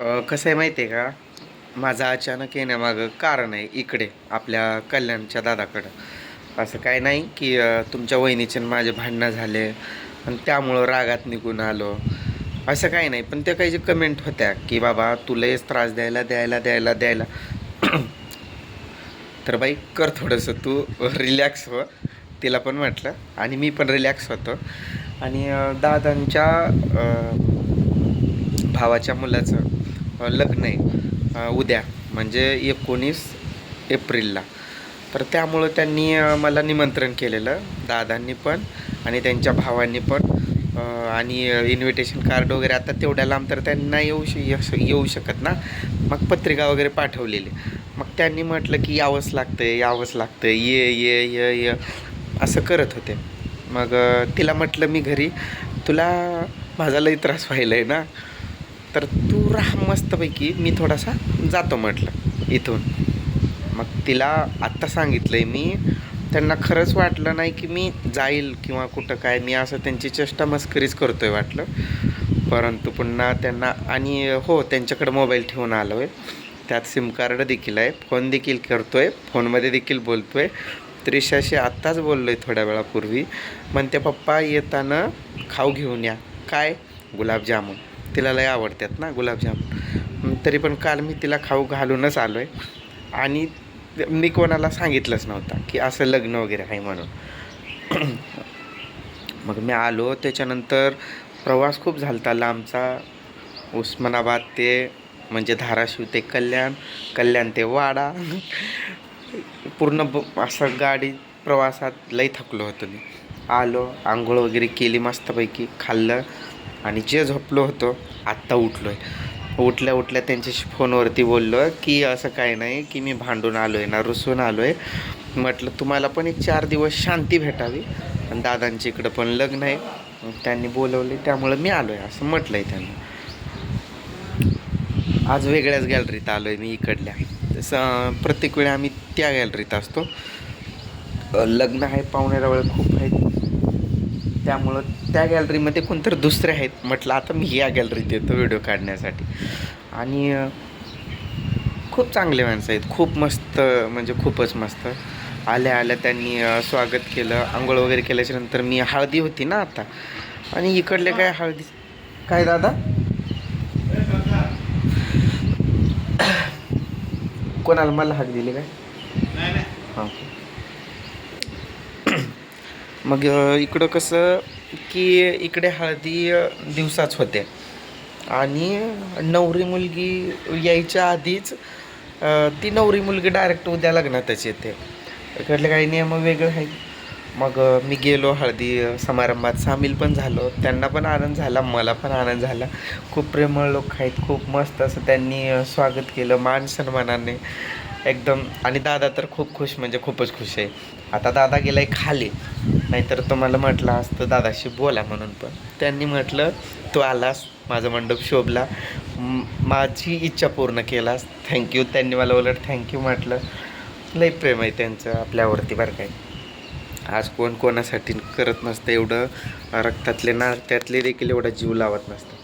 कसं आहे माहिती आहे का? माझा अचानक येण्यामागं कारण आहे इकडे आपल्या कल्याणच्या दादाकडं. असं काय नाही की तुमच्या वहिनीचे माझे भांडणं झाले आणि त्यामुळं रागात निघून आलो. असं काही नाही पण त्या काही जे कमेंट होत्या की बाबा तुलाच त्रास द्यायला द्यायला द्यायला द्यायला. तर बाई कर थोडंसं तू रिलॅक्स हो. तिला पण म्हटलं आणि मी पण रिलॅक्स होतो. आणि दादांच्या भावाच्या मुलाचं लग्न आहे. उद्या म्हणजे एकोणीस एप्रिलला. तर त्यामुळं त्यांनी मला निमंत्रण केलेलं दादांनी पण आणि त्यांच्या भावांनी पण. आणि इन्व्हिटेशन कार्ड वगैरे आता तेवढ्या लांब तर त्यांना येऊ श येऊ शकत ना. मग पत्रिका वगैरे पाठवलेली. मग त्यांनी म्हटलं की यावंच लागतंय यावंच लागतं ये ये ये ये. असं करत होते. मग तिला म्हटलं मी घरी तुला माझा लई त्रास व्हायला आहे ना. तर राहा मस्तपैकी मी थोडासा जातो म्हटलं इथून. मग तिला आत्ता सांगितलं आहे मी त्यांना खरंच वाटलं नाही की मी जाईल किंवा कुठं काय मी असं त्यांची चेष्टा मस्करीच आहे वाटलं. परंतु पुन्हा त्यांना आणि हो त्यांच्याकडे मोबाईल ठेवून आलो आहे त्यात सिम कार्ड देखील आहे फोन देखील करतो आहे फोनमध्ये देखील बोलतो आहे त्रिशाशी आत्ताच बोललो आहे थोड्या वेळापूर्वी. म्हणते पप्पा येताना खाऊ घेऊन या. काय? गुलाबजामुन. तिला लय आवडतात ना गुलाबजाम. तरी पण काल मी तिला खाऊ घालूनच आलो आहे आणि मी कोणाला सांगितलंच नव्हतं की असं लग्न वगैरे आहे म्हणून. मग मी आलो. त्याच्यानंतर प्रवास खूप झालता लांबचा. उस्मानाबाद ते म्हणजे धाराशिव ते कल्याण कल्याण ते वाडा. पूर्ण ब असं गाडी प्रवासात लई थकलो होतो मी. आलो आंघोळ वगैरे केली मस्तपैकी खाल्लं. आणि जे झोपलो होतो आत्ता उठलो आहे उठल्या उठल्या त्यांच्याशी फोनवरती बोललो की असं काय नाही की मी भांडून आलो आहे ना रुसून आलो आहे म्हटलं तुम्हाला पण एक चार दिवस शांती भेटावी. आणि दादांच्या इकडं पण लग्न आहे. त्यांनी बोलवले त्यामुळं मी आलो आहे असं म्हटलं आहे त्यांना. आज वेगळ्याच गॅलरीत आलो आहे मी इकडल्या. तसं प्रत्येक वेळी आम्ही त्या गॅलरीत असतो. लग्न आहे पाहुणेरावळ खूप आहेत. त्यामुळं त्या गॅलरीमध्ये कोणतरी दुसरे आहेत. म्हटलं आता मी या गॅलरीत येतो व्हिडिओ काढण्यासाठी. आणि खूप चांगले माणसं आहेत. खूप मस्त म्हणजे खूपच मस्त. आल्या आल्या त्यांनी स्वागत केलं. आंघोळ वगैरे केल्याच्यानंतर मी हळदी होती ना आता. आणि इकडले काय हळदी? काय दादा? कोणाला मला हाक दिली काय? हां. मग इकडं कसं की इकडे हळदी दिवसाच होते. आणि नवरी मुलगी यायच्या आधीच ती नवरी मुलगी डायरेक्ट उद्या लग्नातच येते. इकडले काही नियम वेगळे आहेत. मग मी गेलो हळदी समारंभात. सामील पण झालो. त्यांना पण आनंद झाला मला पण आनंद झाला. खूप प्रेमळ लोक आहेत. खूप मस्त असं त्यांनी स्वागत केलं मान सन्मानाने. एकदम आणि दादा तर खूप खुश म्हणजे खूपच खुश आहे. आता दादा गेला आहे खाली. नाहीतर तुम्हाला म्हटलं असतं दादाशी बोला म्हणून पण. त्यांनी म्हटलं तू आलास माझा मंडप शोभला. माझी इच्छा पूर्ण केलास. थँक्यू त्यांनी मला उलट थँक्यू म्हटलं. लई प्रेम आहे त्यांचं आपल्यावरती बरं काय आज कोण कोणासाठी करत नसतं एवढं. रक्तातले ना त्यातले देखील एवढा जीव लावत नसतं.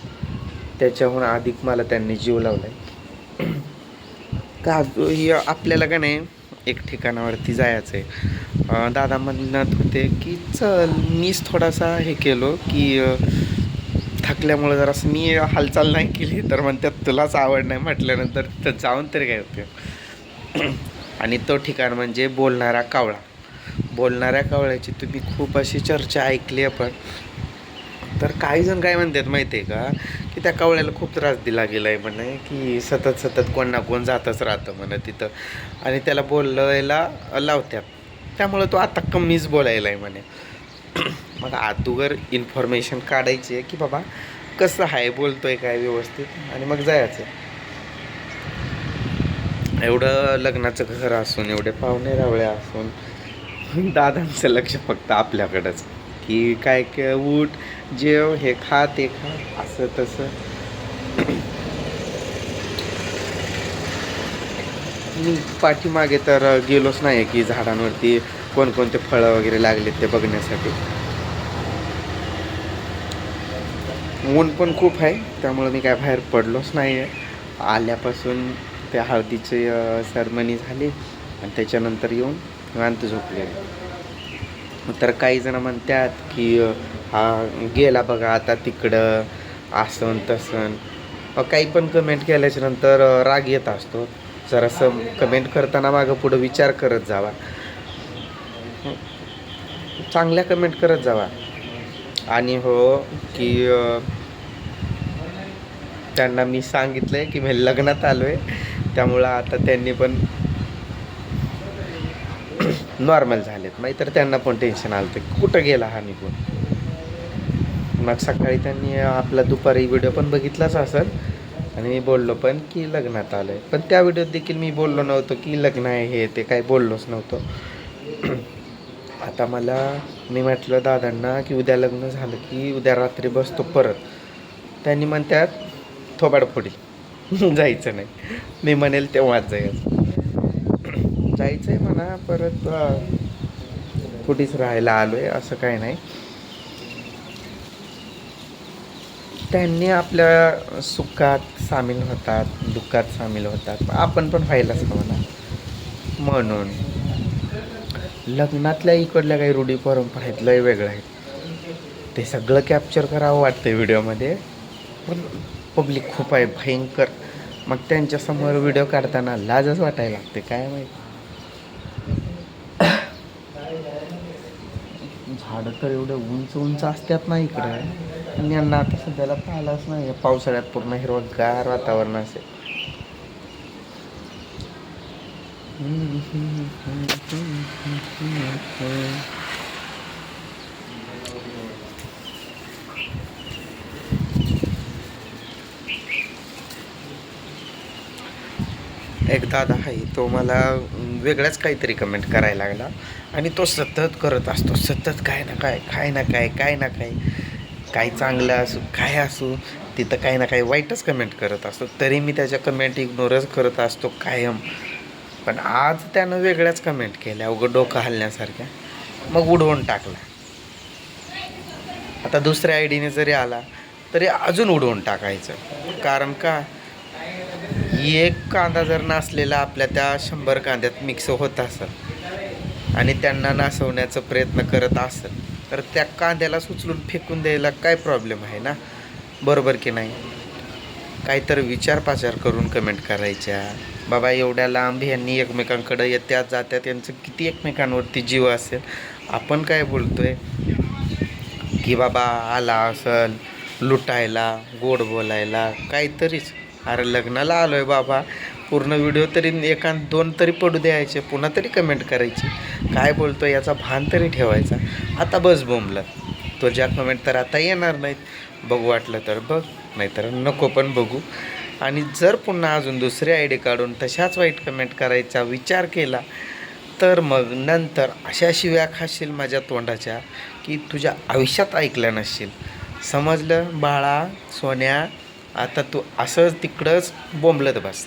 त्याच्याहून अधिक मला त्यांनी जीव लावला आहे का ही आपल्याला का नाही एक ठिकाणावरती जायचं आहे दादा म्हणत होते की चल मीच थोडासा हे केलो की थकल्यामुळे थकल्यामुळं जरासं मी हालचाल नाही केली तर म्हणतात तुलाच आवड नाही म्हटल्यानंतर तर जाऊन तरी काय होते आणि तो ठिकाण म्हणजे बोलणारा कावळा. बोलणाऱ्या कावळ्याची तुम्ही खूप अशी चर्चा ऐकली आहे पण तर काही जण काय म्हणतात माहिती आहे का की त्या कावळ्याला खूप त्रास दिला गेला आहे म्हणे की सतत सतत कोण ना कोण जातच राहतं म्हणे तिथं. आणि त्याला बोलायला लावत्यात. त्यामुळं तो आता कमीच बोलायला आहे म्हणे. मग अगोदर इन्फॉर्मेशन काढायची आहे की बाबा कसं आहे बोलतोय काय व्यवस्थित? आणि मग जायचं. एवढं लग्नाचं घर असून एवढे पाहुणे रावळ्या असून दादांचं लक्ष फक्त आपल्याकडंच. की काय काय उठ जेव हे खा ते खा असं तसं. मी पाठीमागे तर गेलोच नाही की झाडांवरती कोणकोणते फळं वगैरे लागलेत ते बघण्यासाठी. ऊन पण खूप आहे त्यामुळं मी काय बाहेर पडलोच नाही आहे आल्यापासून त्या हळदीची सरमनी झाली आणि त्याच्यानंतर येऊन निवांत झोपले तर काही जण म्हणतात की हा गेला बघा आता तिकडं असं तसं काही पण कमेंट केल्याच्यानंतर राग येत असतो. जरासं कमेंट करताना मागं पुढं विचार करत जावा. चांगल्या कमेंट करत जावा. आणि हो की त्यांना मी सांगितलं आहे की मी लग्नात आलो आहे त्यामुळं आता त्यांनी पण नॉर्मल झालेत. नाही तर त्यांना पण टेन्शन आलं ते कुठं गेला हा निघून? मग सकाळी त्यांनी आपला दुपारी व्हिडिओ पण बघितलाच असेल. आणि मी बोललो पण की लग्नात आलं आहे पण त्या व्हिडिओत देखील मी बोललो नव्हतो की लग्न आहे हे ते काही बोललोच नव्हतो. आता मला मी म्हटलं दादांना की उद्या लग्न झालं की उद्या रात्री बसतो परत. त्यांनी म्हणतात थोबाडफोडी. जायचं नाही. मी म्हणेल तेव्हाच जायचं. जायचं आहे म्हणा परत कुठेच राहायला आलो आहे असं काही नाही. त्यांनी आपल्या सुखात सामील होतात दुःखात सामील होतात. आपण पण व्हायलाच हवं ना. म्हणून लग्नातल्या इकडल्या काही रूढी परंपरा आहेत लय वेगळ्या आहेत. ते सगळं कॅप्चर करावं वाटतं व्हिडिओमध्ये. पण पब्लिक खूप आहे भयंकर. मग त्यांच्यासमोर व्हिडिओ काढताना लाजच वाटायला लागते काय माहिती. झाडं तर एवढे उंच उंच असतात ना इकडे आणि यांना आता सध्याला पाहिलाच नाही पावसाळ्यात पूर्ण हिरवगार वातावरण असेल एक दादा आहे तो मला वेगळाच काहीतरी कमेंट करायला लागला. आणि तो सतत करत असतो सतत काय ना काय काय ना काय काय ना काय. काय चांगलं असू काय असू तिथं काही ना काही वाईटच कमेंट करत असतो. तरी मी त्याच्या कमेंट इग्नोरच करत असतो कायम. पण आज त्यानं वेगळ्याच कमेंट केल्या अवघं डोकं हलण्यासारख्या मग उडवून टाकला. आता दुसऱ्या आय डीने जरी आला तरी अजून उडवून टाकायचं. कारण का? एक कांदा जर नासलेला आपल्या त्या शंभर कांद्यात मिक्स होत असेल आणि त्यांना नासवण्याचा प्रयत्न करत असेल तर त्या कांद्याला उचलून फेकून द्यायला काय प्रॉब्लेम आहे ना? बरोबर की नाही? काहीतरी विचारपाचार करून कमेंट करायच्या. बाबा एवढ्या लांब यांनी एकमेकांकडं येत्यात जात्यात यांचं किती एकमेकांवरती जीव असेल? आपण काय बोलतो आहे की बाबा आला असेल लुटायला गोड बोलायला काहीतरीच. अरे लग्नाला आलो आहे बाबा. पूर्ण व्हिडिओ तरी एका दोन तरी पडू द्यायचे पुन्हा तरी कमेंट करायची. काय बोलतो याचा भान तरी ठेवायचा. आता बस बोंबलं तुझ्या कमेंट तर आता येणार नाहीत. बघू वाटलं तर बघ नाहीतर नको पण बघू. आणि जर पुन्हा अजून दुसरी आय डी काढून तशाच वाईट कमेंट करायचा विचार केला तर मग नंतर अशा शिव्या खाशील माझ्या तोंडाच्या की तुझ्या आयुष्यात ऐकल्या नसशील. समजलं बाळा सोन्या? आता तू असंच तिकडंच बोंबलत बस.